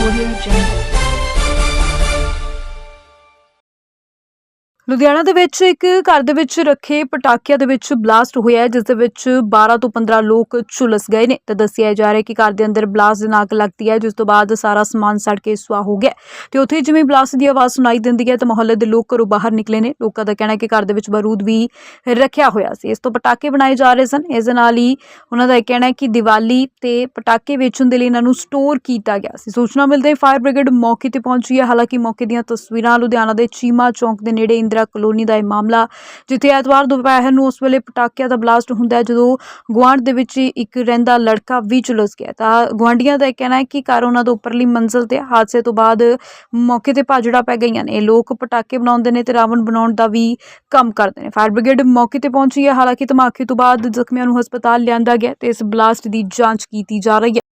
Audio Jungle. Ludhiana ਦੇ ਵਿੱਚ ਇੱਕ ਘਰ ਦੇ ਵਿੱਚ ਰੱਖੇ ਪਟਾਕਿਆਂ ਦੇ ਵਿੱਚ ਬਲਾਸਟ ਹੋਇਆ ਹੈ, ਜਿਸ ਦੇ ਵਿੱਚ 12 ਤੋਂ 15 ਲੋਕ ਝੁਲਸ ਗਏ ਨੇ। ਤੇ ਦੱਸਿਆ ਜਾ ਰਿਹਾ ਹੈ ਕਿ ਘਰ ਦੇ ਅੰਦਰ ਬਲਾਸਟ ਦੇ ਨਾਲ ਲੱਗਦੀ ਹੈ ਜਿਸ ਤੋਂ ਬਾਅਦ ਸਾਰਾ ਸਮਾਨ ਸੜ ਕੇ ਸੁਆਹ ਹੋ ਗਿਆ ਹੈ। ਤੇ ਉੱਥੇ ਜਿਵੇਂ ਬਲਾਸਟ ਦੀ ਆਵਾਜ਼ ਸੁਣਾਈ ਦਿੰਦੀ ਹੈ ਤਾਂ ਮੁਹੱਲੇ ਦੇ ਲੋਕ ਘਰੋਂ ਬਾਹਰ ਨਿਕਲੇ ਨੇ। ਲੋਕਾਂ ਦਾ ਕਹਿਣਾ ਹੈ ਕਿ ਘਰ ਦੇ ਵਿੱਚ ਬਾਰੂਦ ਵੀ ਰੱਖਿਆ ਹੋਇਆ ਸੀ। ਇਸ ਤੋਂ ਪਟਾਕੇ ਬਣਾਏ ਜਾ ਰਹੇ ਸਨ। ਇਸ ਦੇ ਨਾਲ ਹੀ ਉਹਨਾਂ ਦਾ ਇਹ ਕਹਿਣਾ ਹੈ ਕਿ ਦੀਵਾਲੀ ਤੇ ਪਟਾਕੇ ਵੇਚਣ ਦੇ ਲਈ ਇਹਨਾਂ ਨੂੰ ਸਟੋਰ ਕੀਤਾ ਗਿਆ ਸੀ। ਸੂਚਨਾ ਮਿਲਦੇ ਹੀ ਫਾਇਰ ਬ੍ਰਿਗੇਡ ਮੌਕੇ ਤੇ ਪਹੁੰਚੀ ਹੈ। ਹਾਲਾਂਕਿ ਮੌਕੇ ਦੀਆਂ ਤਸਵੀਰਾਂ ਲੁਧਿਆਣਾ ਦੇ ਚੀਮਾ ਚੌਂਕ ਦੇ ਨੇੜੇ ਇੰਦਰਾ ਕਲੋਨੀ ਦਾ ਇਹ ਮਾਮਲਾ, ਜਿੱਥੇ ਐਤਵਾਰ ਦੁਪਹਿਰ ਨੂੰ ਉਸ ਵੇਲੇ ਪਟਾਕਿਆਂ ਦਾ ਬਲਾਸਟ ਹੁੰਦਾ ਹੈ, ਜਦੋਂ ਗੁਆਂਢ ਦੇ ਵਿੱਚ ਇੱਕ ਰਹਿੰਦਾ ਲੜਕਾ ਵੀ ਝੁਲਸ ਗਿਆ ਤਾਂ ਗੁਆਂਢੀਆਂ ਦਾ ਕਹਿਣਾ ਹੈ ਕਿ ਘਰ ਉਹਨਾਂ ਦੇ ਉੱਪਰਲੀ ਮੰਜ਼ਲ ਤੇ ਹਾਦਸੇ ਤੋਂ ਬਾਅਦ ਮੌਕੇ ਤੇ ਭਾਜੜਾ ਪੈ ਗਈਆਂ ਨੇ। ਇਹ ਲੋਕ ਪਟਾਕੇ ਬਣਾਉਂਦੇ ਨੇ ਤੇ ਰਾਵਣ ਬਣਾਉਣ ਦਾ ਵੀ ਕੰਮ ਕਰਦੇ ਨੇ। ਫਾਇਰ ਬ੍ਰਿਗੇਡ ਮੌਕੇ ਤੇ ਪਹੁੰਚੀ ਹੈ। ਹਾਲਾਂਕਿ ਧਮਾਕੇ ਤੋਂ ਬਾਅਦ ਜ਼ਖਮੀਆਂ ਨੂੰ ਹਸਪਤਾਲ ਲਿਆਂਦਾ ਗਿਆ ਤੇ ਇਸ ਬਲਾਸਟ ਦੀ ਜਾਂਚ ਕੀਤੀ ਜਾ ਰਹੀ ਹੈ।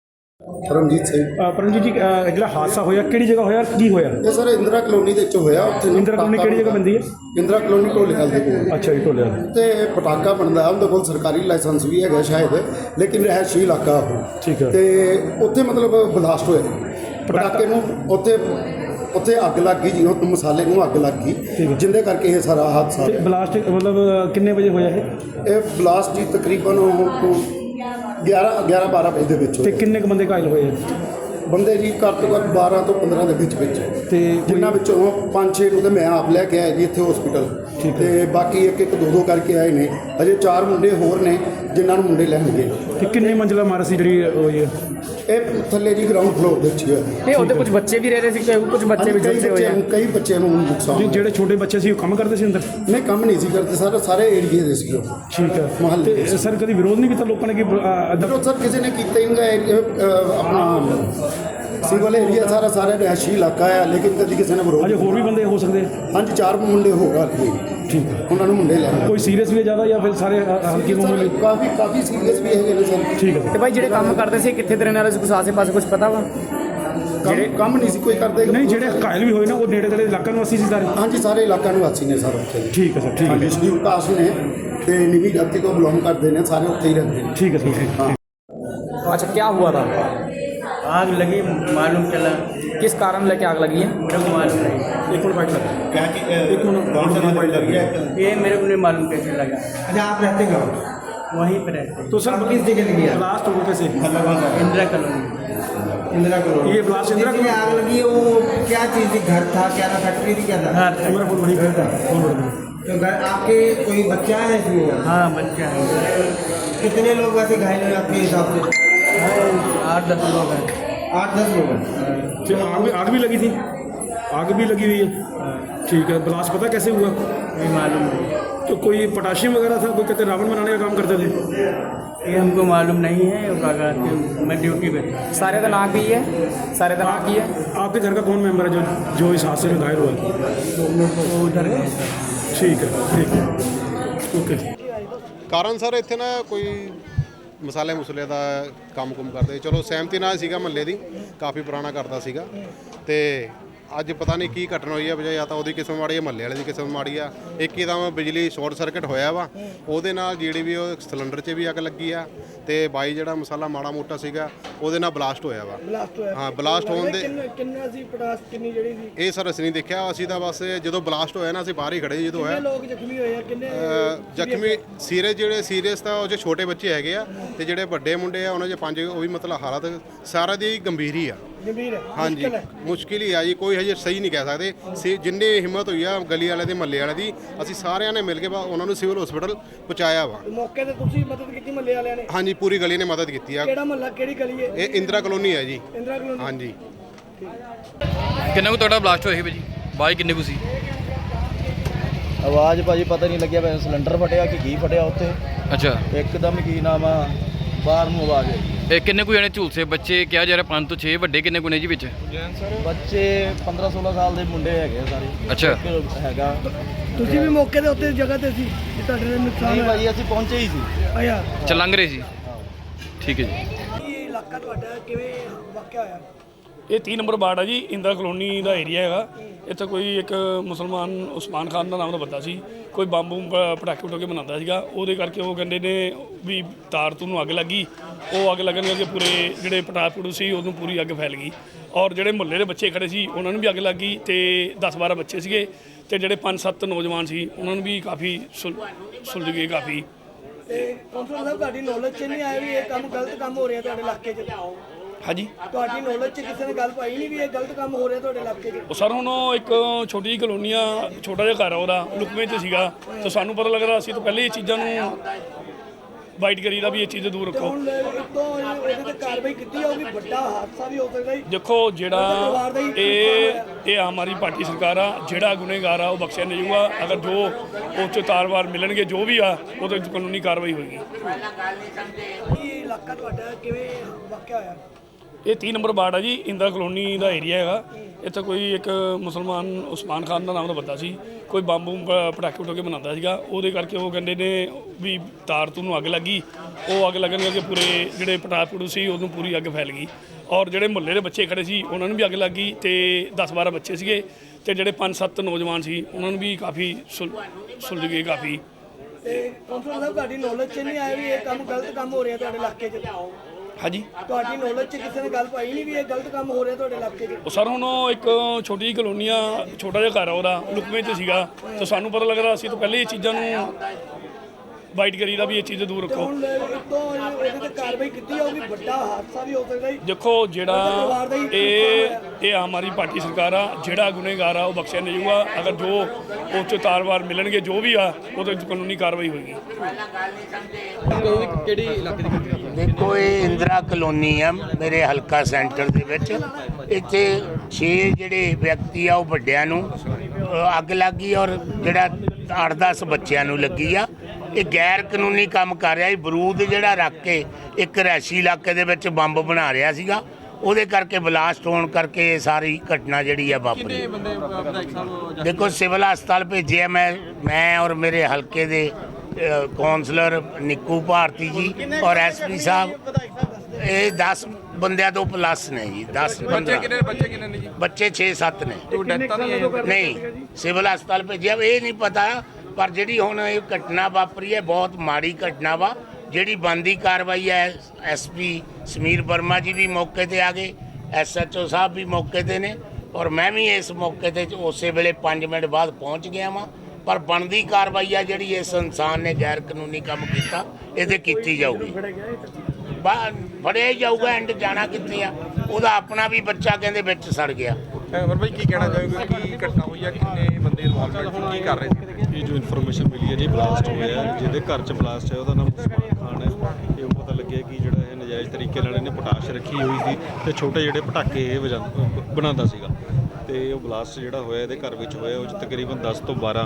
ਪਰਮਜੀਤ ਸਿੰਘ। ਅ, ਪਰਮਜੀਤ ਜੀ ਅ, ਜਿਹੜਾ ਹਾਦਸਾ ਹੋਇਆ ਕਿਹੜੀ ਜਗ੍ਹਾ ਹੋਇਆ ਕੀ ਹੋਇਆ? ਇਹ ਸਰ ਇੰਦਰਾ ਕਲੋਨੀ ਦੇ ਵਿੱਚ ਹੋਇਆ ਉੱਥੇ ਨਾ ਇੰਦਰਾ ਕਲੋਨੀ ਪਟਾਕਾ ਕਿਹੜੀ ਜਗ੍ਹਾ। ਪੈਂਦੀ ਹੈ? ਇੰਦਰਾ ਕਲੋਨੀ ਢੋਲੇਵਾਲ ਦੇ ਕੋਲ। ਅੱਛਾ ਜੀ ਢੋਲਿਆ ਤੇ ਪਟਾਕਾ ਬਣਦਾ ਉਹਦੇ ਕੋਲ ਸਰਕਾਰੀ ਲਾਇਸੈਂਸ ਵੀ ਹੈਗਾ ਸ਼ਾਇਦ ਲੇਕਿਨ ਰਹਿਸ਼ੀ ਇਲਾਕਾ ਉਹ। ਠੀਕ ਹੈ। ਤੇ ਉੱਥੇ ਮਤਲਬ ਬਲਾਸਟ ਹੋਇਆ। ਪਟਾਕੇ ਨੂੰ ਉੱਥੇ ਉੱਥੇ ਅੱਗ ਲੱਗ ਗਈ ਜੀ ਉਹ ਮਸਾਲੇ ਨੂੰ ਅੱਗ ਲੱਗ ਗਈ। ਜਿੰਦੇ ਕਰਕੇ ਇਹ ਸਾਰਾ ਹਾਦਸਾ ਤੇ ਬਲਾਸਟ ਮਤਲਬ ਅ, ਕਿੰਨੇ ਵਜੇ ਹੋਇਆ ਇਹ? ਇਹ ਬਲਾਸਟ ਜੀ ਤਕਰੀਬਨ ਉਹ 11 11 12 ਵਜੇ ਦੇ ਵਿੱਚ ਤੇ ਹੋਇਆ। ਕਿੰਨੇ ਕੁ ਬੰਦੇ ਘਾਇਲ ਹੋਏ ਆ? ਬੰਦੇ ਜੀ ਘੱਟ ਤੋਂ ਘੱਟ 12 ਤੋਂ 15 ਦੇ ਵਿੱਚ ਵਿੱਚ ਤੇ ਜਿਨ੍ਹਾਂ ਵਿੱਚੋਂ ਪੰਜ ਛੇ ਨੂੰ ਤੇ ਮੈਂ ਆਪ ਲੈ ਕੇ ਆਇਆ ਜੀ ਇੱਥੇ ਹਸਪੀਟਲ। ਤੇ ਬਾਕੀ ਇੱਕ ਇੱਕ ਦੋ ਦੋ ਕਰਕੇ ਆਏ ਨੇ। ਅਜੇ ਚਾਰ ਮੁੰਡੇ ਹੋਰ ਨੇ ਜਿਨ੍ਹਾਂ ਨੂੰ ਮੁੰਡੇ ਲੈਣਗੇ। ਤੇ ਕਿੰਨੇ ਮੰਜ਼ਲਾ ਮਾਰ ਸੀ ਜਿਹੜੀ ਹੋਈ ਹੈ ਇਹ ਥੱਲੇ ਜੀ ਗਰਾਊਂਡ ਫਲੋਰ ਦੇ ਵਿੱਚ ਹੀ ਨਹੀਂ ਉਹਦੇ ਕੁਝ ਬੱਚੇ ਵੀ ਰਹਿ ਰਹੇ ਸੀ ਕੁਝ ਬੱਚੇ ਵੀ ਕਈ ਝੁਲਸੇ ਹੋਏ ਬੱਚਿਆਂ ਆ। ਨੂੰ ਕਈ ਬੱਚਿਆਂ ਨੂੰ ਨੁਕਸਾਨ ਹੋਇਆ। ਜਿਹੜੇ ਛੋਟੇ ਬੱਚੇ ਸੀ ਉਹ ਕੰਮ ਕਰਦੇ ਸੀ ਅੰਦਰ? ਨਹੀਂ ਕੰਮ ਨਹੀਂ ਸੀ ਕਰਦੇ ਸਾਰੇ ਸਾਰੇ ਏਰੀਏ ਦੇ ਸੀ ਉਹ। ਠੀਕ ਹੈ। ਮੁਹੱਲੇ ਦੇ ਤੇ ਸਰ ਕਦੀ ਵਿਰੋਧ ਨਹੀਂ ਕੀਤਾ ਲੋਕਾਂ ਨੇ ਕਿ ਅ, ਸਰ ਕਿਸੇ ਨੇ ਕੀਤਾ ਹੀ ਨਹੀਂ ਗਾ, ਇਹ, ਅਹ, ਆਪਣਾ ਸਿਵਲ ਏਰੀਆ ਸਾਰਾ ਸਾਰਾ ਰਹਿਸ਼ੀ ਇਲਾਕਾ ਆ ਲੇਕਿਨ ਕਦੀ ਕਿਸੇ ਨੇ ਵਿਰੋਧ ਅਜੇ ਹੋਰ ਵੀ ਬੰਦੇ ਹੋ ਸਕਦੇ ਆ? ਹਾਂਜੀ ਚਾਰ ਮੁੰਡੇ ਹੋਰ ਆ ਗਏ ਠੀਕ ਹੈ ਉਹਨਾਂ ਨੂੰ ਮੁੰਡੇ ਲੈਣੇ ਕੋਈ ਸੀਰੀਅਸ ਵੀ ਹੈ ਜ਼ਿਆਦਾ ਜਾਂ ਫਿਰ ਸਾਰੇ ਅ, ਹਲਕੀ ਮਾਮੂਲੀ ਸਰ ਕਾਫੀ ਕਾਫੀ ਸੀਰੀਅਸ ਵੀ ਹੈਗੇ ਨੇ ਸਰ ਠੀਕ ਹੈ ਤੇ ਭਾਈ ਜਿਹੜੇ ਕੰਮ ਕਰਦੇ ਸੀ ਕਿੱਥੇ ਦੇ ਰਹਿਣ ਵਾਲੇ ਸੀ ਕੁਛ ਆਸੇ ਪਾਸੇ ਕੁਝ ਪਤਾ ਵਾ ਕੰਮ ਕੰਮ ਨਹੀਂ ਸੀ ਕੋਈ ਕਰਦੇ ਨਹੀਂ ਜਿਹੜੇ ਘਾਇਲ ਵੀ ਹੋਏ ਨਾ ਉਹ ਨੇੜੇ ਤੇੜੇ ਇਲਾਕਿਆਂ ਨੂੰ ਅਸੀਂ ਸੀ ਸਾਰੇ ਹਾਂਜੀ ਸਾਰੇ ਇਲਾਕਾ ਨਿਵਾਸੀ ਨੇ ਸਰ ਉੱਥੇ ਦੇ। ਠੀਕ ਹੈ ਸਰ ਠੀਕ ਹੈ ਹਾਂਜੀ ਸ਼ਰੀਫ ਕਾਸ ਨੇ ਤੇ ਨਿਵੀ ਜਾਤੀ ਤੋਂ ਬਿਲੋਂਗ ਕਰਦੇ ਨੇ ਸਾਰੇ ਉੱਥੇ ਹੀ ਰਹਿੰਦੇ ਨੇ ਠੀਕ ਹੈ ਸਰ ਠੀਕ ਹੈ अच्छा क्या हुआ था आग लगी मालूम चला। किस कारण लेके आग लगी है? मेरे को मालूम नहीं एक मिनट बैठ एक ये मेरे को नहीं मालूम कैसे लगा। अच्छा आप रहते हैं वहीं पर रहते तो सर किस जगह लगी है? लास्ट रुपये से। इंदिरा कॉलोनी। इंदिरा कॉलोनी। ये तो कॉलोनी। आग लगी वो क्या चीज़ थी? घर था क्या था? फैक्ट्री थी क्या था? हाँ पूरा फ़ोन वहीं घर था हाँ, तो घर आपके कोई बच्चा है इसमें? हाँ बच्चा है। कितने लोग वैसे घायल हुए आपके हिसाब से? हाँ, आठ दस लोग हैं। आठ दस लोग आग भी आग भी लगी थी। आग भी लगी हुई है। ठीक है ब्लास्ट पता कैसे हुआ? नहीं मालूम तो कोई पोटाशियम वगैरह था? कोई कहते रावण बनाने का काम करते थे? ये हमको मालूम नहीं है मैं ड्यूटी पे सारे दिन आग ही है सारे दिन आग ही है। आपके घर का कौन मेंबर है जो जो इस हादसे में घायल हुआ? उधर है। ठीक है ठीक है। ओके। कारण सर इतने कोई ਮਸਾਲੇ ਮੁਸਲੇ ਦਾ ਕੰਮ ਕੁਮ ਕਰਦੇ। ਚਲੋ ਸਹਿਮਤੀ ਨਾਲ ਸੀਗਾ ਮਹੱਲੇ ਦੀ, ਕਾਫੀ ਪੁਰਾਣਾ ਕਰਦਾ ਸੀਗਾ। ਤੇ ਅੱਜ ਪਤਾ ਨਹੀਂ ਕੀ ਘਟਨਾ ਹੋਈ ਹੈ ਵਜ੍ਹਾ ਜਾਂ ਤਾਂ ਉਹਦੀ ਕਿਸਮ ਮਾੜੀ ਹੈ ਮਹੱਲੇ ਵਾਲੇ ਦੀ ਕਿਸਮ ਮਾੜੀ ਆ। ਇੱਕ ਇੱਕਦਮ ਬਿਜਲੀ ਸ਼ਾਰਟ ਸਰਕਟ ਹੋਇਆ ਵਾ। ਉਹਦੇ ਨਾਲ ਜਿਹੜੀ ਵੀ ਉਹ ਸਿਲੰਡਰ 'ਚ ਵੀ ਅੱਗ ਲੱਗੀ ਆ ਤੇ ਬਾਈ ਜਿਹੜਾ ਮਸਾਲਾ ਮਾੜਾ ਮੋਟਾ ਸੀਗਾ ਉਹਦੇ ਨਾਲ ਬਲਾਸਟ ਹੋਇਆ ਵਾ। ਬਲਾਸਟ ਹੋਇਆ। ਹਾਂ ਬਲਾਸਟ ਹੋਣ ਦੇ ਕਿੰਨਾ ਸੀ ਪਟਾਸ ਕਿੰਨੀ ਜਿਹੜੀ ਸੀ? ਇਹ ਸਰ ਅਸੀਂ ਨਹੀਂ ਦੇਖਿਆ ਅਸੀਂ ਤਾਂ ਬਸ ਜਦੋਂ ਬਲਾਸਟ ਹੋਇਆ ਨਾ ਅਸੀਂ ਬਾਹਰ ਹੀ ਖੜੇ ਜਦੋਂ ਹੋਇਆ। ਲੋਕ ਜ਼ਖਮੀ ਹੋਏ ਆ? ਕਿੰਨੇ ਜ਼ਖਮੀ ਸੀਰੀਅਸ ਜਿਹੜੇ ਸੀਰੀਅਸ ਤਾਂ ਉਹ 'ਚ ਛੋਟੇ ਬੱਚੇ ਹੈਗੇ ਆ ਤੇ ਜਿਹੜੇ ਵੱਡੇ ਮੁੰਡੇ ਆ ਉਹਨਾਂ 'ਚ ਪੰਜ ਉਹ ਵੀ ਮਤਲਬ ਹਾਲਤ ਸਾਰਾ ਦੀ ਗੰਭੀਰ ਹੀ ਆ। ਗੰਭੀਰ ਹੈ। ਹਾਂਜੀ। ਮੁਸ਼ਕਿਲ ਹੀ। ਆ ਜੀ ਕੋਈ ਹਜੇ ਸਹੀ ਨਹੀਂ ਕਹਿ ਸਕਦੇ। ਸੀ ਜਿੰਨੇ ਹਿੰਮਤ ਹੋਈ ਆ ਗਲੀ ਵਾਲੇ ਦੇ ਮਹੱਲੇ ਵਾਲੇ ਦੀ ਅਸੀਂ ਸਾਰਿਆਂ ਨੇ ਮਿਲ ਕੇ ਬਾ ਉਹਨਾਂ ਨੂੰ ਸਿਵਲ ਹਸਪੀਟਲ ਪਹੁੰਚਾਇਆ ਵਾ। ਮੌਕੇ ਤੇ ਤੁਸੀਂ ਮਦਦ ਕੀਤੀ ਮੱਲੇ ਵਾਲਿਆਂ ਨੇ? ਹਾਂਜੀ ਪੂਰੀ ਗਲੀ ਨੇ ਮਦਦ ਕੀਤੀ ਆ। ਕਿਹੜਾ ਮਹੱਲਾ ਕਿਹੜੀ ਗਲੀ ਹੈ? ਇਹ ਇੰਦਰਾ ਕਲੋਨੀ ਹੈ ਜੀ। ਇੰਦਰਾ ਕਲੋਨੀ। ਹਾਂਜੀ। ਕਿੰਨਾ ਕੁ ਤੁਹਾਡਾ ਬਲਾਸਟ ਹੋਇਆ ਸੀ ਭਾਜੀ? ਬਾਈ ਕਿੰਨੇ ਕੁ ਸੀ? ਆਵਾਜ਼ ਭਾਜੀ ਪਤਾ ਨਹੀਂ ਲੱਗਿਆ ਵੈਸੇ ਸਿਲੰਡਰ ਫਟਿਆ ਕਿ ਕੀ ਫਟਿਆ ਉੱਥੇ। ਅੱਛਾ। ਇੱਕਦਮ ਕੀ ਨਾਮ ਆ ਬਾਹਰ ਨੂੰ ਆਵਾਜ਼ ਆਈ। ਇਹ ਕਿੰਨੇ ਕੁ ਜਣੇ ਝੂਲਸੇ ਬੱਚੇ ਕਿਹਾ ਜਾ ਰਿਹਾ 5 ਤੋਂ 6 ਵੱਡੇ ਕਿੰਨੇ ਕੁ ਨੇ ਜੀ ਵਿੱਚ? ਬੱਚੇ 15 16 ਸਾਲ ਦੇ ਮੁੰਡੇ ਹੈਗੇ ਆ ਸਾਰੇ। ਅੱਛਾ। ਇੱਕ ਹੈਗਾ। ਤੁਸੀਂ ਵੀ ਮੌਕੇ ਦੇ ਉੱਤੇ ਜਗ੍ਹਾ ਤੇ ਸੀ ਤੁਹਾਡੇ ਨਾਲ ਨੁਕਸਾਨ ਨਹੀਂ ਹੋਇਆ? ਭਾਜੀ ਅਸੀਂ ਪਹੁੰਚੇ ਹੀ ਸੀ। ਆਇਆ ਅੱਛਾ। ਲੰਘ ਰਹੇ ਸੀ। ਠੀਕ ਹੈ ਜੀ। ਇਹ ਇਲਾਕਾ ਤੁਹਾਡਾ ਕਿਵੇਂ ਵਾਕਿਆ ਹੋਇਆ? ਇਹ 3 ਨੰਬਰ ਵਾਰਡ ਆ ਜੀ, ਇੰਦਰਾ ਕਲੋਨੀ ਦਾ ਏਰੀਆ ਹੈਗਾ। ਇੱਥੇ ਕੋਈ ਇੱਕ ਮੁਸਲਮਾਨ ਉਸਮਾਨ ਖਾਨ ਦਾ ਨਾਮ ਦਾ ਬੰਦਾ ਸੀ। ਕੋਈ ਬੰਬ ਬੁੰਬ, ਪਟਾਕੇ ਪਟਾਕੇ ਬਣਾਉਂਦਾ ਸੀਗਾ। ਉਹਦੇ ਕਰਕੇ ਉਹ ਕਹਿੰਦੇ ਨੇ ਵੀ ਤਾਰ ਤੂੰ ਨੂੰ ਅੱਗ ਲੱਗੀ ਉਹ ਅੱਗ ਲੱਗਣ ਕਰਕੇ ਪੂਰੇ ਜਿਹੜੇ ਪਟਾਕੇ ਪਟੂ ਸੀ, ਉਹਨੂੰ ਪੂਰੀ ਅੱਗ ਫੈਲ ਗਈ। ਔਰ ਜਿਹੜੇ ਮੁਹੱਲੇ ਦੇ ਬੱਚੇ ਖੜੇ ਸੀ, ਉਹਨਾਂ ਨੂੰ ਵੀ ਅੱਗ ਲੱਗ ਗਈ ਤੇ 10-12 ਬੱਚੇ ਸੀਗੇ ਤੇ ਜਿਹੜੇ 5-7 ਨੌਜਵਾਨ ਸੀ, ਉਹਨਾਂ ਨੂੰ ਵੀ ਕਾਫੀ ਸੁਲ- ਸੁਲਝ ਗਏ ਕਾਫੀ। ਤੇ ਕੌਂਸਲਰ ਸਾਹਿਬ, ਤੁਹਾਡੀ ਨੌਲੇਜ 'ਚ ਨਹੀਂ ਆਇਆ ਵੀ ਇਹ ਕੰਮ ਗਲਤ ਕੰਮ ਹੋ ਰਿਹਾ ਤੁਹਾਡੇ ਇਲਾਕੇ 'ਚ? ਹਾਂਜੀ। ਤੁਹਾਡੀ ਨੌਲੇਜ 'ਚ ਕਿਸੇ ਨੇ ਗੱਲ ਪਾਈ ਨਹੀਂ ਵੀ ਇਹ ਗਲਤ ਕੰਮ ਹੋ ਰਿਹਾ ਤੁਹਾਡੇ ਇਲਾਕੇ 'ਚ? ਉਹ ਸਰ ਹੁਣ ਉਹ ਇੱਕ ਛੋਟੀ ਜਿਹੀ ਕਲੋਨੀ ਆ ਛੋਟਾ ਜਿਹਾ ਘਰ ਆ ਉਹਦਾ ਲੁਕਵੇਂ 'ਚ ਸੀਗਾ। ਤੇ ਸਾਨੂੰ ਪਤਾ ਲੱਗਦਾ ਅਸੀਂ ਤਾਂ ਪਹਿਲੇ ਇਹ ਚੀਜ਼ਾਂ ਨੂੰ ਵਾਈਟ ਕਰੀਦਾ ਵੀ ਇਹ ਚੀਜ਼ ਦੂਰ ਰੱਖੋ। ਹੁਣ ਤੋਂ ਉਹਦੇ ਤੇ ਕਾਰਵਾਈ ਕੀਤੀ ਜਾਊਗੀ ਵੱਡਾ ਹਾਦਸਾ ਵੀ ਹੋ ਸਕਦਾ ਜੀ। ਦੇਖੋ ਜਿਹੜਾ ਇਹ ਇਹ ਆਦਮੀ ਪਾਰਟੀ ਸਰਕਾਰ ਆ ਜਿਹੜਾ ਗੁਨੇਗਾਰ ਆ ਉਹ ਬਖਸ਼ਿਆ ਨਹੀਂ ਜਾਊਗਾ। ਅਗਰ ਜੋ ਉਹ 'ਚ ਤਾਰਵਾਰ ਮਿਲਣਗੇ ਜੋ ਵੀ ਆ ਉਹਦੇ 'ਚ ਕਾਨੂੰਨੀ ਕਾਰਵਾਈ ਹੋਏਗੀ। ਕੀ ਇਲਾਕਾ ਤੁਹਾਡਾ ਕਿਵੇਂ ਵਾਕਿਆ ਹੋਇਆ? ਇਹ 3 ਨੰਬਰ ਵਾਰਡ ਆ ਜੀ, ਇੰਦਰਾ ਕਲੋਨੀ ਦਾ ਏਰੀਆ ਹੈਗਾ। ਇੱਥੇ ਕੋਈ ਇੱਕ ਮੁਸਲਮਾਨ ਉਸਮਾਨ ਖਾਨ ਦਾ ਨਾਮ ਦਾ ਬੰਦਾ ਸੀ। ਕੋਈ ਬੰਬ ਬੂੰਬ ਪਟਾਕੇ ਉਠਾ ਕੇ ਬਣਾਉਂਦਾ ਸੀਗਾ। ਉਹਦੇ ਕਰਕੇ ਉਹ ਕਹਿੰਦੇ ਨੇ ਵੀ ਤਾਰ ਤੂੰ ਨੂੰ ਅੱਗ ਲੱਗੀ। ਉਹ ਅੱਗ ਲੱਗਣ ਕਰਕੇ ਪੂਰੇ ਜਿਹੜੇ ਪਟਾਕੂ ਸੀ, ਉਹਨੂੰ ਪੂਰੀ ਅੱਗ ਫੈਲ ਗਈ। ਔਰ ਜਿਹੜੇ ਮੁਹੱਲੇ ਦੇ ਬੱਚੇ ਖੜੇ ਸੀ, ਉਹਨਾਂ ਨੂੰ ਵੀ ਅੱਗ ਲੱਗ ਗਈ ਤੇ 10-12 ਬੱਚੇ ਸੀਗੇ ਤੇ ਜਿਹੜੇ 5-7 ਨੌਜਵਾਨ ਸੀ, ਉਹਨਾਂ ਨੂੰ ਵੀ ਕਾਫੀ ਸੁਲ- ਸੁਲਝ ਗਏ ਕਾਫੀ। ਤੇ ਕੌਂਸਲਰ ਸਾਹਿਬ, ਤੁਹਾਡੀ ਨੌਲੇਜ 'ਚ ਨਹੀਂ ਆਇਆ ਵੀ ਇਹ ਕੰਮ ਗਲਤ ਕੰਮ ਹੋ ਰਿਹਾ ਤੁਹਾਡੇ ਇਲਾਕੇ 'ਚ? ਹਾਂਜੀ। ਤੁਹਾਡੀ ਨੌਲੇਜ 'ਚ ਕਿਸੇ ਨੇ ਗੱਲ ਪਾਈ ਨਹੀਂ ਵੀ ਇਹ ਗਲਤ ਕੰਮ ਹੋ ਰਿਹਾ ਤੁਹਾਡੇ ਇਲਾਕੇ 'ਚ? ਉਹ ਸਰ ਹੁਣ ਉਹ ਇੱਕ ਛੋਟੀ ਜਿਹੀ ਕਲੋਨੀ ਆ ਛੋਟਾ ਜਿਹਾ ਘਰ ਆ ਉਹਦਾ ਲੁਕਵੇਂ 'ਚ ਸੀਗਾ। ਤੇ ਸਾਨੂੰ ਪਤਾ ਲੱਗਦਾ ਅਸੀਂ ਤਾਂ ਪਹਿਲੇ ਹੀ ਇਹ ਚੀਜ਼ਾਂ ਨੂੰ ਵਾਈਟ ਕਰੀਦਾ ਵੀ ਇਹ ਚੀਜ਼ ਦੂਰ ਰੱਖੋ। ਹੁਣ ਤੋਂ ਉਹਦੇ ਤੇ ਕਾਰਵਾਈ ਕੀਤੀ ਜਾਊਗੀ ਵੱਡਾ ਹਾਦਸਾ ਵੀ ਹੋ ਸਕਦਾ ਜੀ। ਦੇਖੋ ਜਿਹੜਾ ਇਹ ਇਹ ਆਦਮੀ ਪਾਰਟੀ ਸਰਕਾਰ ਆ ਜਿਹੜਾ ਗੁਨੇਗਾਰ ਆ ਉਹ ਬਖਸ਼ਿਆ ਨਹੀਂ ਜਾਊਗਾ। ਅਗਰ ਜੋ ਉਹ 'ਚ ਤਾਰਵਾਰ ਮਿਲਣਗੇ ਜੋ ਵੀ ਆ ਉਹਦੇ 'ਚ ਕਾਨੂੰਨੀ ਕਾਰਵਾਈ ਹੋਏਗੀ। ਦੇਖੋ ਇਹ ਇੰਦਰਾ ਕਲੋਨੀ ਆ ਮੇਰੇ ਹਲਕਾ ਸੈਂਟਰ ਦੇ ਵਿੱਚ। ਇੱਥੇ 6 ਜਿਹੜੇ ਵਿਅਕਤੀ ਆ ਉਹ ਵੱਡਿਆਂ ਨੂੰ ਅ, ਅੱਗ ਲੱਗੀ ਔਰ ਜਿਹੜਾ 8-10 ਬੱਚਿਆਂ ਨੂੰ ਲੱਗੀ ਆ। ਇਹ ਗੈਰ ਕਾਨੂੰਨੀ ਕੰਮ ਕਰ ਰਿਹਾ ਸੀ। ਬਰੂਦ ਜਿਹੜਾ ਰੱਖ ਕੇ ਇੱਕ ਰੈਸ਼ੀ ਇਲਾਕੇ ਦੇ ਵਿੱਚ ਬੰਬ ਬਣਾ ਰਿਹਾ ਸੀਗਾ। ਉਹਦੇ ਕਰਕੇ ਬਲਾਸਟ ਹੋਣ ਕਰਕੇ ਇਹ ਸਾਰੀ ਘਟਨਾ ਜਿਹੜੀ ਆ ਵਾਪਰੀ। ਦੇਖੋ ਸਿਵਲ ਹਸਪਤਾਲ ਭੇਜਿਆ ਮੈਂ ਮੈਂ ਔਰ ਮੇਰੇ ਹਲਕੇ ਦੇ ਅ, ਕੌਂਸਲਰ ਨਿੱਕੂ ਭਾਰਤੀ ਜੀ ਔਰ ਐਸਪੀ ਸਾਹਿਬ। ਇਹ 10 ਬੰਦਿਆਂ ਤੋਂ ਪਲੱਸ ਨੇ ਜੀ 10 15 ਕਿੰਨੇ ਬੱਚੇ ਕਿੰਨੇ ਨੇ ਜੀ? ਬੱਚੇ 6-7 ਨੇ। ਕੋਈ ਡੈਥ ਤਾਂ ਨਹੀਂ ਹੈ ਨਹੀਂ ਸਿਵਲ ਹਸਪਤਾਲ ਭੇਜਿਆ। ਇਹ ਨਹੀਂ ਪਤਾ ਪਰ ਜਿਹੜੀ ਹੁਣ ਇਹ ਘਟਨਾ ਵਾਪਰੀ ਹੈ ਬਹੁਤ ਮਾੜੀ ਘਟਨਾ ਵਾ ਜਿਹੜੀ ਬੰਦੀ ਕਾਰਵਾਈ ਹੈ ਐਸਪੀ ਸਮੀਰ ਵਰਮਾ ਜੀ ਵੀ ਮੌਕੇ ਤੇ ਆ ਗਏ ਐਸਐਚਓ ਸਾਹਿਬ ਵੀ ਮੌਕੇ ਤੇ ਨੇ ਔਰ ਮੈਂ ਵੀ ਇਸ ਮੌਕੇ ਤੇ ਉਸੇ ਵੇਲੇ 5 ਮਿੰਟ ਬਾਅਦ ਪਹੁੰਚ ਗਿਆ ਵਾਂ। ਪਰ ਬਣਦੀ ਕਾਰਵਾਈ ਆ ਜਿਹੜੀ ਇਸ ਇਨਸਾਨ ਨੇ ਗੈਰ ਕਾਨੂੰਨੀ ਕੰਮ ਕੀਤਾ ਇਹਦੇ ਕੀਤੀ ਜਾਊਗੀ। ਫੜਿਆ ਹੀ ਜਾਊਗਾ ਐਂਡ ਜਾਣਾ ਕਿੱਥੇ ਆ? ਉਹਦਾ ਆਪਣਾ ਵੀ ਬੱਚਾ ਕਹਿੰਦੇ ਵਿੱਚ ਸੜ ਗਿਆ। ਵਰਮਾ ਜੀ ਕੀ ਕਹਿਣਾ ਚਾਹੋਗੇ ਕੀ ਘਟਨਾ ਹੋਈ ਹੈ ਕਿੰਨੇ ਬੰਦੇ ਇਨਵੋਲਵਮੈਂਟ ਕੀ ਕਰ ਰਹੇ ਸੀ? ਇਹ ਜੋ ਇਨਫੋਰਮੇਸ਼ਨ ਮਿਲੀ ਹੈ ਜੀ ਬਲਾਸਟ ਹੋਇਆ ਜਿਹਦੇ ਘਰ 'ਚ ਬਲਾਸਟ ਹੈ ਉਹਦਾ ਨਾਮ ਉਸਮਾਨ ਖਾਨ ਹੈ। ਇਹ ਉਹ ਪਤਾ ਲੱਗਿਆ ਕਿ ਜਿਹੜਾ ਇਹ ਨਜਾਇਜ਼ ਤਰੀਕੇ ਨਾਲ ਇਹਨੇ ਪਟਾਸ਼ ਰੱਖੀ ਹੋਈ ਸੀ ਤੇ ਛੋਟੇ ਜਿਹੜੇ ਪਟਾਕੇ ਇਹ ਬਣਾਉਂਦਾ ਸੀਗਾ। ਤੇ ਉਹ ਬਲਾਸਟ ਜਿਹੜਾ ਹੋਇਆ ਇਹਦੇ ਘਰ ਵਿੱਚ ਹੋਇਆ ਉਹ 'ਚ ਤਕਰੀਬਨ 10 ਤੋਂ 12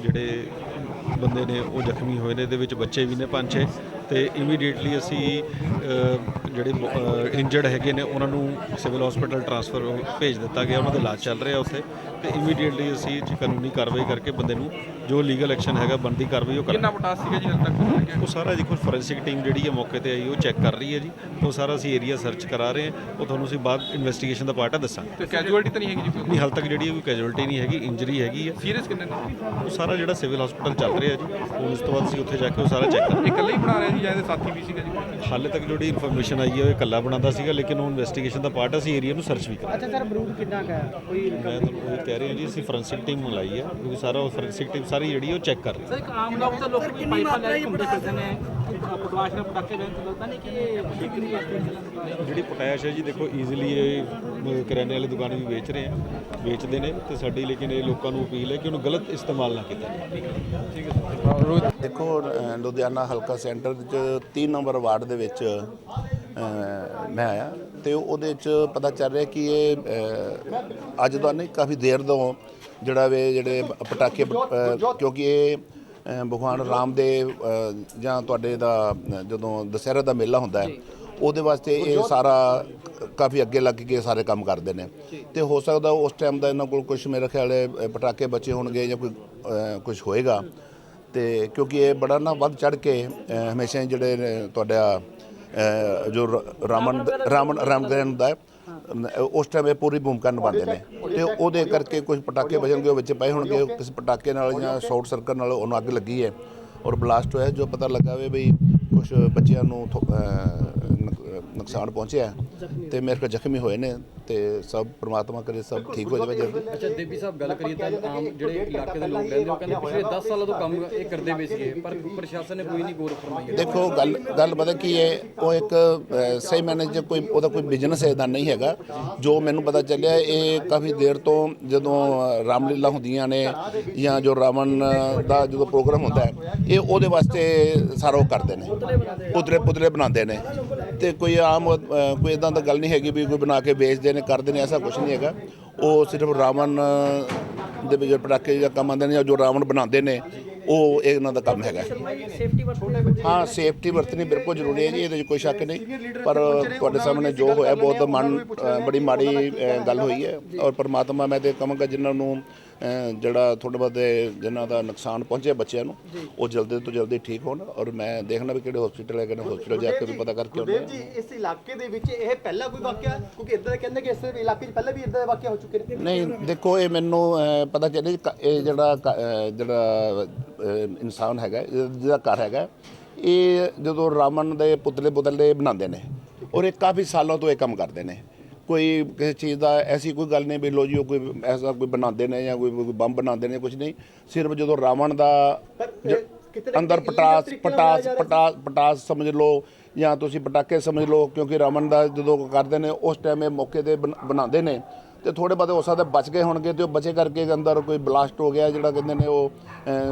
ਜਿਹੜੇ ਬੰਦੇ ਨੇ ਉਹ ਜ਼ਖਮੀ ਹੋਏ ਨੇ ਇਹਦੇ ਵਿੱਚ ਬੱਚੇ ਵੀ ਨੇ ਪੰਜ ਛੇ ਤੇ ਇਮੀਡੀਏਟਲੀ ਅਸੀਂ ਅਹ, ਜਿਹੜੇ ਇੰਜਰਡ ਹੈਗੇ ਨੇ ਉਹਨਾਂ ਨੂੰ ਸਿਵਲ ਹਸਪੀਟਲ ਟ੍ਰਾਂਸਫਰ ਭੇਜ ਦਿੱਤਾ ਗਿਆ ਉਹਨਾਂ ਦਾ ਇਲਾਜ ਚੱਲ ਰਿਹਾ ਉੱਥੇ ਤੇ ਇਮੀਡੀਏਟਲੀ ਅਸੀਂ ਕਾਨੂੰਨੀ ਕਾਰਵਾਈ ਕਰਕੇ ਬੰਦੇ ਨੂੰ ਜੋ ਲੀਗਲ ਐਕਸ਼ਨ ਹੈਗਾ ਬਣਦੀ ਕਾਰਵਾਈ ਉਹ ਕਿੰਨਾ ਕਰਾਂਗੇ। ਪਟਾਸ ਸੀਗਾ ਜੀ ਹਲ ਤੱਕ ਉਹ ਸਾਰਾ ਦੇਖੋ ਫੋਰੈਂਸਿਕ ਟੀਮ ਜਿਹੜੀ ਹੈ ਮੌਕੇ ਤੇ ਆਈ ਉਹ ਚੈੱਕ ਕਰ ਰਹੀ ਹੈ ਜੀ। ਉਹ ਸਾਰਾ ਅਸੀਂ ਏਰੀਆ ਸਰਚ ਕਰਾ ਰਹੇ ਹਾਂ। ਉਹ ਤੁਹਾਨੂੰ ਅਸੀਂ ਬਾਅਦ ਇਨਵੈਸਟੀਗੇਸ਼ਨ ਦਾ ਪਾਰਟ ਆ ਦੱਸਾਂਗੇ। ਤੇ ਕੈਜੂਅਲਟੀ ਤਾਂ ਨਹੀਂ ਹੈਗੀ ਜੀ ਕੋਈ? ਨਹੀਂ ਹਾਲ ਤੱਕ ਜਿਹੜੀ ਕੋਈ ਕੈਜੁਅਲਟੀ ਨਹੀਂ ਹੈਗੀ ਇੰਜਰੀ ਹੈਗੀ ਹੈ ਸੀਰੀਅਸ ਕਿੰਨੇ ਨੇ? ਉਹ ਸਾਰਾ ਜਿਹੜਾ ਸਿਵਲ ਹਸਪੀਟਲ ਚੱਲ ਰਿਹਾ ਜੀ ਇਸ ਤੋਂ ਬਾਅਦ ਅਸੀਂ ਉੱਥੇ ਜਾ ਕੇ ਉਹ ਸਾਰਾ ਚੈੱਕ ਕਰਾਂਗੇ। ਇਕੱਲੇ ਹੀ ਬਣਾ ਰਿਹਾ ਜੀ ਜਾਂ ਇਹਦੇ ਸਾਥੀ ਵੀ ਸੀਗਾ ਜੀ? ਹਾਲੇ ਤੱਕ ਜਿਹੜੀ ਇਨਫੋਰਮੇਸ਼ਨ ਆਈ ਹੈ ਉਹ ਇਕੱਲਾ ਬਣਾਉਂਦਾ ਸੀਗਾ ਲੇਕਿਨ ਉਹ ਇਨਵੈਸਟੀਗੇਸ਼ਨ ਦਾ ਪਾਰਟ ਅਸੀਂ ਏਰੀਆ ਨੂੰ ਸਰਚ ਵੀ ਕਰਾਂਗੇ ਅੱਛਾ ਸਰ ਬਰੂਦ ਕਿੰਨਾ ਕਾ ਕੋਈ ਮੈਂ ਤੁਹਾਨੂੰ ਇਹ ਕਹਿ ਰਿਹਾ ਜੀ ਅਸੀਂ ਫੋਰੈਂਸਿਕ ਟੀਮ ਮੰਗਾਈ ਹੈ ਕਿਉਂਕਿ ਸਾਰਾ ਉਹ ਫੋਰੈਂਸਿਕ ਟੀਮ ਸਾਰੀ ਜਿਹੜੀ ਹੈ ਉਹ ਚੈੱਕ ਕਰ ਰਹੀ ਹੈ ਇੱਕ ਆਮ ਲੋਕ ਤਾਂ ਲੋਕ ਕਿੰਨੀ ਮਾਤਰਾ ਹੀ ਪਟਾਕੇ? ਨੇ ਪਟਵਾਸ਼ ਨਾਲ ਪਟਾਕੇ ਵੇਚ ਲੱਗਦਾ ਨਹੀਂ ਕਿ ਇਹ ਕਿੰਨੀ ਵਾਸਤੇ ਜਿਹੜੀ ਪੋਟਾਸ਼ ਹੈ ਜੀ ਦੇਖੋ ਈਜ਼ੀਲੀ ਇਹ ਕਰਿਆਨੇ ਵਾਲੀ ਦੁਕਾਨ ਵੀ ਵੇਚ ਰਹੇ ਆ ਵੇਚਦੇ ਨੇ ਤੇ ਸਾਡੀ ਲੇਕਿਨ ਇਹ ਲੋਕਾਂ ਨੂੰ ਅਪੀਲ ਹੈ ਕਿ ਉਹਨੂੰ ਗਲਤ ਇਸਤੇਮਾਲ ਨਾ ਕੀਤਾ ਜਾਵੇ। ਦੇਖੋ ਲੁਧਿਆਣਾ ਹਲਕਾ ਸੈਂਟਰ ਚ 3 ਨੰਬਰ ਵਾਰਡ ਦੇ ਵਿੱਚ ਮੈਂ ਆਇਆ ਤੇ ਉਹਦੇ ਚ ਪਤਾ ਚੱਲ ਰਿਹਾ ਕਿ ਇਹ ਅ, ਅੱਜ ਦਾ ਨਹੀਂ ਕਾਫੀ ਦੇਰ ਤੋਂ ਜਿਹੜਾ ਵੇ ਜਿਹੜੇ ਪਟਾਕੇ ਅ, ਕਿਉਂਕਿ ਇਹ ਅ, ਭਗਵਾਨ ਰਾਮ ਦੇ ਅ, ਜਾਂ ਤੁਹਾਡੇ ਦਾ ਅ, ਜਦੋਂ ਦੁਸਹਿਰਾ ਦਾ ਮੇਲਾ ਹੁੰਦਾ ਹੈ ਉਹਦੇ ਵਾਸਤੇ ਇਹ ਸਾਰਾ ਕਾਫੀ ਅੱਗੇ ਲੱਗ ਕੇ ਸਾਰੇ ਕੰਮ ਕਰਦੇ ਨੇ। ਤੇ ਹੋ ਸਕਦਾ ਉਸ ਟਾਈਮ ਦਾ ਇਹਨਾਂ ਕੋਲ ਕੁਝ ਮੇਰੇ ਖਿਆਲ ਹੈ, ਅ, ਪਟਾਕੇ ਬਚੇ ਹੋਣਗੇ ਜਾਂ ਕੋਈ ਕੁਝ ਹੋਏਗਾ। ਤੇ ਕਿਉਂਕਿ ਇਹ ਬੜਾ ਨਾ ਵੱਧ ਚੜ ਕੇ ਅ, ਹਮੇਸ਼ਾ ਹੀ ਜਿਹੜੇ ਨੇ ਤੁਹਾਡਾ ਜੋ ਰਾਮਨ ਰਾਮਨ ਰਾਮਗਰਨ ਦਾ ਉਸ ਟਾਈਮ ਇਹ ਪੂਰੀ ਭੂਮਿਕਾ ਨਿਭਾਉਂਦੇ ਨੇ। ਤੇ ਉਹਦੇ ਕਰਕੇ ਕੁਝ ਪਟਾਕੇ ਬਚਣਗੇ ਉਹ ਵਿੱਚ ਪਏ ਹੋਣਗੇ ਕਿਸੇ ਪਟਾਕੇ ਨਾਲ ਜਾਂ ਸ਼ਾਰਟ ਸਰਕਟ ਨਾਲ ਉਹਨੂੰ ਅੱਗ ਲੱਗੀ ਹੈ। ਔਰ ਬਲਾਸਟ ਹੋਇਆ ਜੋ ਪਤਾ ਲੱਗਾ ਵੇ ਵੀ ਕੁਝ ਬੱਚਿਆਂ ਨੂੰ ਨੁਕਸਾਨ ਪਹੁੰਚਿਆ। ਤੇ ਮੇਰੇ ਕੋਲ ਜ਼ਖਮੀ ਹੋਏ ਨੇ ਤੇ ਸਭ ਪ੍ਰਮਾਤਮਾ ਕਰੇ ਸਭ ਠੀਕ ਹੋ ਜਾਵੇ ਜਲਦੀ। ਅੱਛਾ ਦੇਵੀ ਸਾਹਿਬ ਗੱਲ ਕਰੀਏ ਤਾਂ ਆਮ ਜਿਹੜੇ ਇਲਾਕੇ ਦੇ ਲੋਕ ਰਹਿੰਦੇ ਉਹ ਕਹਿੰਦੇ ਪਿਛਲੇ 10 ਸਾਲਾਂ ਤੋਂ ਕੰਮ ਇਹ ਕਰਦੇ ਪਏ ਸੀਗੇ ਪਰ ਪ੍ਰਸ਼ਾਸਨ ਨੇ ਕੋਈ ਨਹੀਂ ਗੌਰ ਫਰਮਾਈ ਦੇਖੋ ਗੱਲ ਗੱਲ ਪਤਾ ਕੀ ਹੈ ਉਹ ਇੱਕ ਸਹੀ ਮੈਨੇਜਰ ਕੋਈ ਉਹਦਾ ਕੋਈ ਬਿਜ਼ਨਸ ਇਦਾਂ ਨਹੀਂ ਹੈਗਾ। ਜੋ ਮੈਨੂੰ ਪਤਾ ਚੱਲਿਆ ਇਹ ਕਾਫੀ ਦੇਰ ਤੋਂ ਜਦੋਂ ਰਾਮਲੀਲਾ ਹੁੰਦੀਆਂ ਨੇ ਜਾਂ ਜੋ ਰਾਵਣ ਦਾ ਜਦੋਂ ਪ੍ਰੋਗਰਾਮ ਹੁੰਦਾ ਹੈ ਇਹ ਉਹਦੇ ਵਾਸਤੇ ਸਾਰਾ ਉਹ ਕਰਦੇ ਨੇ। ਪੁਤਲੇ ਪੁਤਲੇ ਬਣਾਉਂਦੇ ਨੇ। ਤੇ ਕੋਈ ਆਮ ਅਹ, ਕੋਈ ਇਦਾਂ ਦਾ ਗੱਲ ਨਹੀਂ ਹੈਗੀ ਵੀ ਕੋਈ ਬਣਾ ਕੇ ਵੇਚਦੇ ਨੇ ਕਰਦੇ ਨੇ ਐਸਾ ਕੁਝ ਨਹੀਂ ਹੈਗਾ। ਉਹ ਸਿਰਫ ਰਾਵਣ ਦੇ ਵਿੱਚ ਪਟਾਕੇ ਜਾਂ ਕੰਮ ਆਉਂਦੇ ਨੇ ਜਾਂ ਜੋ ਰਾਵਣ ਬਣਾਉਂਦੇ ਨੇ ਉਹ ਇਹਨਾਂ ਦਾ ਕੰਮ ਹੈਗਾ। ਹਾਂ ਸੇਫਟੀ ਵਰਤਣੀ ਬਿਲਕੁਲ ਜ਼ਰੂਰੀ ਹੈ ਜੀ ਇਹਦੇ 'ਚ ਕੋਈ ਸ਼ੱਕ ਨਹੀਂ। ਪਰ ਤੁਹਾਡੇ ਸਾਹਮਣੇ ਜੋ ਹੋਇਆ ਬਹੁਤ ਮਨ ਅ, ਬੜੀ ਮਾੜੀ ਅ, ਗੱਲ ਹੋਈ ਹੈ। ਔਰ ਪਰਮਾਤਮਾ ਮੈਂ ਤੇ ਕਹਾਂਗਾ ਜਿਨ੍ਹਾਂ ਨੂੰ ਜਿਹੜਾ ਥੋੜ੍ਹੇ ਬਹੁਤੇ ਜਿਨ੍ਹਾਂ ਦਾ ਨੁਕਸਾਨ ਪਹੁੰਚਿਆ ਬੱਚਿਆਂ ਨੂੰ ਉਹ ਜਲਦੀ ਤੋਂ ਜਲਦੀ ਠੀਕ ਹੋਣ ਔਰ ਮੈਂ ਦੇਖਣਾ ਵੀ ਕਿਹੜੇ ਹਸਪੀਟਲ ਹੈਗੇ ਨੇ ਹਸਪੀਟਲ ਜਾ ਕੇ ਵੀ ਪਤਾ ਕਰਕੇ ਆਉਣਾ ਜੀ ਇਸ ਇਲਾਕੇ ਦੇ ਵਿੱਚ ਇਹ ਪਹਿਲਾ ਕੋਈ ਵਾਕਿਆ? ਕਿਉਂਕਿ ਇਦਾਂ ਕਹਿੰਦੇ ਕਿ ਇਸ ਇਲਾਕੇ 'ਚ ਪਹਿਲਾਂ ਵੀ ਇਦਾਂ ਦੇ ਵਾਕਿਆ ਹੋ ਚੁੱਕੇ ਨੇ। ਨਹੀਂ ਦੇਖੋ ਇਹ ਮੈਨੂੰ ਪਤਾ ਕ- ਇਹ ਜਿਹੜਾ ਜਿਹੜਾ ਇਨਸਾਨ ਹੈਗਾ ਜਿਹਦਾ ਘਰ ਹੈਗਾ ਇਹ ਜਦੋਂ ਰਾਮਨ ਦੇ ਪੁਤਲੇ ਪੁਤਲੇ ਬਣਾਉਂਦੇ ਨੇ ਔਰ ਇਹ ਕਾਫੀ ਸਾਲਾਂ ਤੋਂ ਇਹ ਕੰਮ ਕਰਦੇ ਨੇ। ਕੋਈ ਕਿਸੇ ਚੀਜ਼ ਦਾ ਐਸੀ ਕੋਈ ਗੱਲ ਨਹੀਂ ਵੀ ਲੋ ਜੀ ਉਹ ਕੋਈ ਐਸਾ ਕੋਈ ਬਣਾਉਂਦੇ ਨੇ ਜਾਂ ਕੋਈ ਕੋਈ ਬੰਬ ਬਣਾਉਂਦੇ ਨੇ ਕੁਝ ਨਹੀਂ। ਸਿਰਫ ਜਦੋਂ ਰਾਵਣ ਦਾ ਅੰਦਰ ਪਟਾਸ ਪਟਾਸ ਪਟਾਸ ਪਟਾਸ ਸਮਝ ਲਓ ਜਾਂ ਤੁਸੀਂ ਪਟਾਕੇ ਸਮਝ ਲਓ ਕਿਉਂਕਿ ਰਾਵਣ ਦਾ ਜਦੋਂ ਕਰਦੇ ਨੇ ਉਸ ਟਾਈਮ ਇਹ ਮੌਕੇ ਤੇ ਬਣ- ਬਣਾਉਂਦੇ ਨੇ। ਤੇ ਥੋੜੇ ਬਹੁਤੇ ਹੋ ਸਕਦਾ ਬਚ ਗਏ ਹੋਣਗੇ ਤੇ ਉਹ ਬਚੇ ਕਰਕੇ ਅੰਦਰ ਕੋਈ ਬਲਾਸਟ ਹੋ ਗਿਆ ਜਿਹੜਾ ਕਹਿੰਦੇ ਨੇ ਉਹ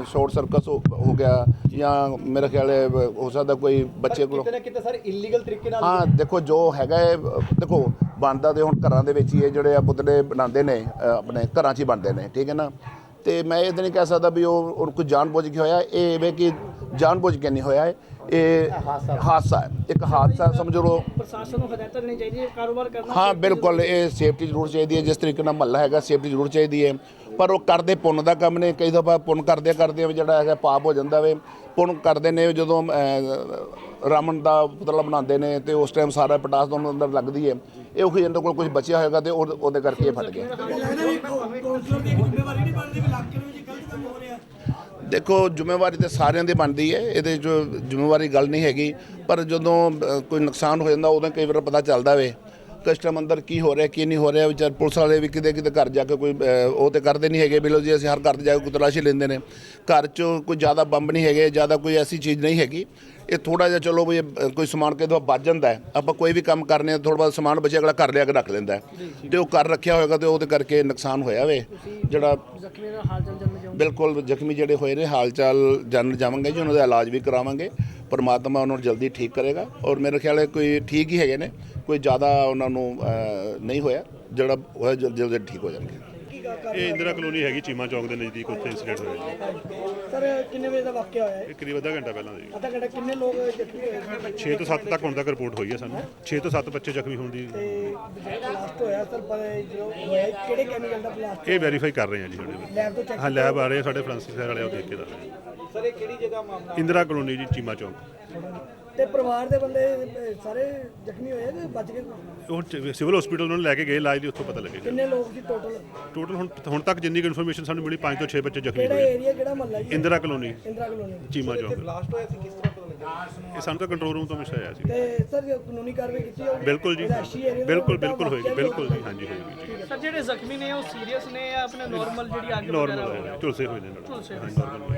ਸ਼ਾਰਟ ਸਰਕਸ ਹੋ ਗਿਆ ਜਾਂ ਮੇਰੇ ਖਿਆਲ ਹੈ ਹੋ ਸਕਦਾ ਕੋਈ ਬੱਚੇ ਕੋਲ ਕਿਤੇ ਨਾ ਕਿਤੇ ਸਰ ਇਲੀਗਲ ਤਰੀਕੇ ਨਾਲ ਹਾਂ ਦੇਖੋ ਜੋ ਹੈਗਾ ਦੇਖੋ ਬਣਦਾ ਤੇ ਹੁਣ ਘਰਾਂ ਦੇ ਵਿੱਚ ਹੀ ਇਹ ਜਿਹੜੇ ਆ ਪੁਤਲੇ ਬਣਾਉਂਦੇ ਨੇ ਆਪਣੇ ਘਰਾਂ 'ਚ ਹੀ ਬਣਦੇ ਨੇ ਠੀਕ ਹੈ ਨਾ? ਤੇ ਮੈਂ ਇਹ ਨਹੀਂ ਕਹਿ ਸਕਦਾ ਵੀ ਉਹ ਕੋਈ ਜਾਣਬੁੱਝ ਕੇ ਹੋਇਆ ਇਹ ਵੇ ਕਿ ਜਾਣਬੁੱਝ ਕੇ ਨਹੀਂ ਹੋਇਆ ਹੈ ਇਹ ਹਾਦਸਾ ਹੈ ਇੱਕ ਹਾਦਸਾ ਸਮਝ ਲਓ ਪ੍ਰਸ਼ਾਸਨ ਨੂੰ ਹਦਾਇਤਾਂ ਦੇਣੀ ਚਾਹੀਦੀ ਹੈ ਕਾਰੋਬਾਰ ਕਰਨਾ ਹਾਂ ਬਿਲਕੁਲ ਇਹ ਸੇਫਟੀ ਜ਼ਰੂਰ ਚਾਹੀਦੀ ਹੈ ਜਿਸ ਤਰੀਕੇ ਨਾਲ ਮਹੱਲਾ ਹੈਗਾ ਸੇਫਟੀ ਜ਼ਰੂਰ ਚਾਹੀਦੀ ਹੈ ਪਰ ਉਹ ਕਰਦੇ ਪੁੰਨ ਦਾ ਕੰਮ ਨੇ ਕਈ ਦਫਾ ਪੁੰਨ ਕਰਦੇ ਕਰਦੇ ਵੀ ਜਿਹੜਾ ਹੈਗਾ ਪਾਪ ਹੋ ਜਾਂਦਾ ਵੇ ਪੁੰਨ ਕਰਦੇ ਨੇ ਜਦੋਂ ਰਾਮਨ ਦਾ ਪੁਤਲਾ ਬਣਾਉਂਦੇ ਨੇ ਤੇ ਉਸ ਟਾਈਮ ਸਾਰਾ ਪਟਾਸ ਤੋਂ ਅੰਦਰ ਲੱਗਦੀ ਹੈ ਇਹ ਉਹ ਇਹਨਾਂ ਕੋਲ ਕੁਝ ਬਚਿਆ ਹੋਏਗਾ ਤੇ ਉਹ- ਉਹਦੇ ਕਰਕੇ ਇਹ ਫਟ ਗਿਆ ਦੇਖੋ, ਜ਼ਿੰਮੇਵਾਰੀ ਤੇ ਸਾਰਿਆਂ ਦੀ ਬਣਦੀ ਹੈ। ਇਹਦੇ 'ਚ ਜ਼ਿੰਮੇਵਾਰੀ ਗੱਲ ਨਹੀਂ ਹੈਗੀ। ਪਰ ਜਦੋਂ ਕੋਈ ਨੁਕਸਾਨ ਹੋ ਜਾਂਦਾ, ਉਦੋਂ ਕਈ ਵਾਰ ਪਤਾ ਚੱਲਦਾ ਵੇ। ਕਸਟਮ ਅੰਦਰ ਕੀ ਹੋ ਰਿਹਾ ਕੀ ਨਹੀਂ ਹੋ ਰਿਹਾ ਵਿਚਾਰ ਪੁਲਿਸ ਵਾਲੇ ਵੀ ਕਿਤੇ ਕਿਤੇ ਘਰ ਜਾ ਕੇ ਕੋਈ ਉਹ ਤੇ ਕਰਦੇ ਨਹੀਂ ਹੈਗੇ ਬਿਲੋ ਜੀ ਅਸੀਂ ਹਰ ਘਰ ਤੇ ਜਾ ਕੇ ਕੋਈ ਤਲਾਸ਼ੀ ਲੈਂਦੇ ਨੇ। ਘਰ 'ਚ ਕੋਈ ਜ਼ਿਆਦਾ ਬੰਬ ਨਹੀਂ ਹੈਗੇ ਜ਼ਿਆਦਾ ਕੋਈ ਐਸੀ ਚੀਜ਼ ਨਹੀਂ ਹੈਗੀ। ਇਹ ਥੋੜਾ ਜਿਹਾ ਚਲੋ ਵੀ ਕੋਈ ਸਮਾਨ ਕਿਦੋਂ ਵੱਜ ਜਾਂਦਾ ਆਪਾਂ ਕੋਈ ਵੀ ਕੰਮ ਕਰਨੇ ਆ ਥੋੜਾ ਬਹੁਤ ਸਮਾਨ ਬਚਿਆ ਅਗਲਾ ਘਰ ਲਿਆ ਕੇ ਰੱਖ ਲੈਂਦਾ ਤੇ ਉਹ ਘਰ ਰੱਖਿਆ ਹੋਏਗਾ ਤੇ ਉਹਦੇ ਕਰਕੇ ਨੁਕਸਾਨ ਹੋਇਆ ਵੇ। ਜਿਹੜਾ ਬਿਲਕੁਲ ਜ਼ਖਮੀ ਜਿਹੜੇ ਹੋਏ ਨੇ ਹਾਲ ਚਾਲ ਜਾਣ ਜਾਵਾਂਗੇ ਜੀ ਉਹਨਾਂ ਦਾ ਇਲਾਜ ਵੀ ਕਰਾਵਾਂਗੇ। ਪਰਮਾਤਮਾ ਉਹਨਾਂ ਨੂੰ ਜਲਦੀ ਠੀਕ ਕਰੇਗਾ। ਔਰ ਮੇਰੇ ਖਿਆਲ ਹੈ ਕੋਈ ਠੀਕ ਹੀ ਹੈਗੇ ਨੇ। ਕੋਈ ਜ਼ਿਆਦਾ ਉਹਨਾਂ ਨੂੰ ਨਹੀਂ ਹੋਇਆ ਜਿਹੜਾ ਹੋਇਆ ਜਲ- ਜਲਦੀ ਠੀਕ ਹੋ ਜਾਣਗੇ। ਇਹ ਇੰਦਰਾ ਕਲੋਨੀ ਹੈਗੀ ਚੀਮਾ ਚੌਂਕ ਦੇ ਨਜ਼ਦੀਕ ਉੱਥੇ ਇੰਸੀਡੈਂਟ ਹੋਇਆ ਸਰ ਕਿੰਨੇ ਵਜੇ ਦਾ ਵਾਕਿਆ ਹੋਇਆ ਹੈ ਇਹ ਕਰੀਬ ਅੱਧਾ ਘੰਟਾ ਪਹਿਲਾਂ ਦੀ ਅੱਧਾ ਘੰਟਾ ਕਿੰਨੇ ਲੋਕ ਜ਼ਖਮੀ ਹੋਏ? 6 ਤੋਂ 7 ਤੱਕ ਹੁਣ ਤੱਕ ਰਿਪੋਰਟ ਹੋਈ ਹੈ ਸਾਨੂੰ। 6 ਤੋਂ 7 ਬੱਚੇ ਜ਼ਖਮੀ ਹੋਣ ਦੀ ਬਲਾਸਟ ਹੋਇਆ ਸਰ ਪਰ ਜੋ ਹੋਇਆ ਕਿਹੜੇ ਕੈਮੀਕਲ ਦਾ ਬਲਾਸਟ ਇਹ ਵੈਰੀਫਾਈ ਕਰ ਰਹੇ ਹਾਂ ਜੀ ਸਾਡੇ ਵੱਲ। ਲੈਬ ਤੋਂ ਚੈੱਕ ਹਾਂ ਲੈਬ ਆ ਰਹੇ ਸਾਡੇ ਫਰਾਂਸਿਸ ਵਾਲੇ ਉਹ ਦੇਖ ਕੇ ਦੱਸ ਰਹੇ। ਸਰ ਇਹ ਕਿਹੜੀ ਜਗ੍ਹਾ ਮਾਮਲਾ? ਇੰਦਰਾ ਕਲੋਨੀ ਜੀ ਚੀਮਾ ਚੌਂਕ। ਤੇ ਪਰਿਵਾਰ ਦੇ ਬੰਦੇ ਅਹ, ਸਾਰੇ ਜ਼ਖਮੀ ਹੋਏ ਕਿ ਬਚ ਗਏ? ਉਹ ਚ- ਸਿਵਲ ਹਸਪੀਟਲ ਉਹਨਾਂ ਨੂੰ ਲੈ ਕੇ ਗਏ ਇਲਾਜ ਲਈ ਉੱਥੋਂ ਪਤਾ ਲੱਗੇਗਾ। ਕਿੰਨੇ ਲੋਕ ਸੀ ਟੋਟਲ ਟੋਟਲ ਹੁਣ ਹੁਣ ਤੱਕ ਜਿੰਨੀ ਕੁ ਇਨਫੋਰਮੇਸ਼ਨ ਸਾਨੂੰ ਮਿਲੀ 5 ਤੋਂ 6 ਬੱਚੇ ਜ਼ਖਮੀ ਕਿਹੜਾ ਹੋਏ। ਏਰੀਆ ਕਿਹੜਾ ਮਹੱਲਾ ਜੀ? Indira colony. Indira colony. Cheema Chowk. Blast ਹੋਇਆ ਸੀ ਕਿਸ ਤਰ੍ਹਾਂ ਪਤਾ ਲੱਗਿਆ? ਇਹ ਸਾਨੂੰ ਤਾਂ ਕੰਟਰੋਲ ਰੂਮ ਤੋਂ ਮਿਸ ਆਇਆ ਸੀ। ਤੇ ਸਰ ਜੋ ਕਾਨੂੰਨੀ ਕਾਰਵਾਈ ਕੀਤੀ ਜਾਊਗੀ ਬਿਲਕੁਲ ਜੀ। ਰਿਹਾਇਸ਼ੀ ਦਾ ਬਿਲਕੁਲ ਵੱਡਾ ਬਿਲਕੁਲ ਹੋਏਗੀ ਵਾਕਿਆ ਬਿਲਕੁਲ ਜੀ ਹਾਂਜੀ ਹੋਏਗੀ ਜੀ। ਸਰ ਜਿਹੜੇ ਜ਼ਖਮੀ ਨੇ ਉਹ ਸੀਰੀਅਸ ਨੇ ਜਾਂ ਆਪਣੇ ਨਾਰਮਲ ਜਿਹੜੀ ਅੱਗ ਨਾਰਮਲ ਝੁਲਸੇ ਹੋਏ ਨੇ ਨਾਲ ਹਾਂਜੀ ਨਾਰਮਲ